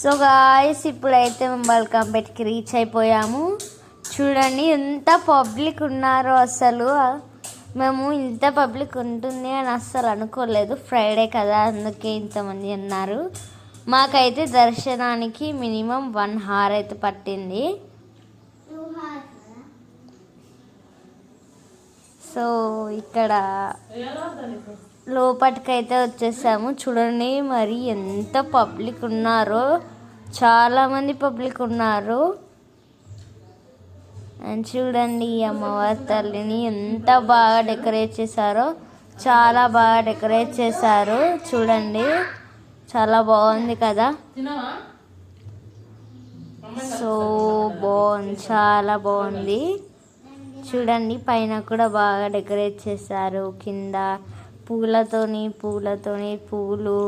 So guys ఇప్పుడైతే మేము బల్కంపేటకి reach అయిపోయాము. చూడండి ఎంత పబ్లిక్ ఉన్నారో అసలు. మేము ఇంత పబ్లిక్ ఉంటుంది అని అస్సలు అనుకోలేదు. ఫ్రైడే కదా అందుకే ఇంతమంది ఉన్నారు మాకైతే దర్శనానికి మినిమం వన్ హార్ అయితే పట్టింది. సో ఇక్కడ లోపటికైతే వచ్చేసాము. చూడండి మరి ఎంత పబ్లిక్ ఉన్నారో. చాలామంది పబ్లిక్ ఉన్నారు. అండ్ చూడండి ఈ అమ్మవారి తల్లిని ఎంత బాగా డెకరేట్ చేశారో. చాలా బాగా డెకరేట్ చేశారు. చూడండి. చాలా బాగుంది కదా. సో బాగుంది. చాలా బాగుంది. చూడండి పైన కూడా బాగా డెకరేట్ చేశారు. కింద పూలతోని పూలతోని పూలు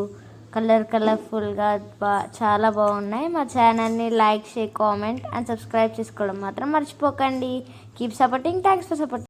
కలర్ కలర్ఫుల్గా బా చాలా బాగున్నాయి. మా ఛానల్ని like share comment and subscribe చేసుకోవడం మాత్రం మర్చిపోకండి. Keep supporting thanks for supporting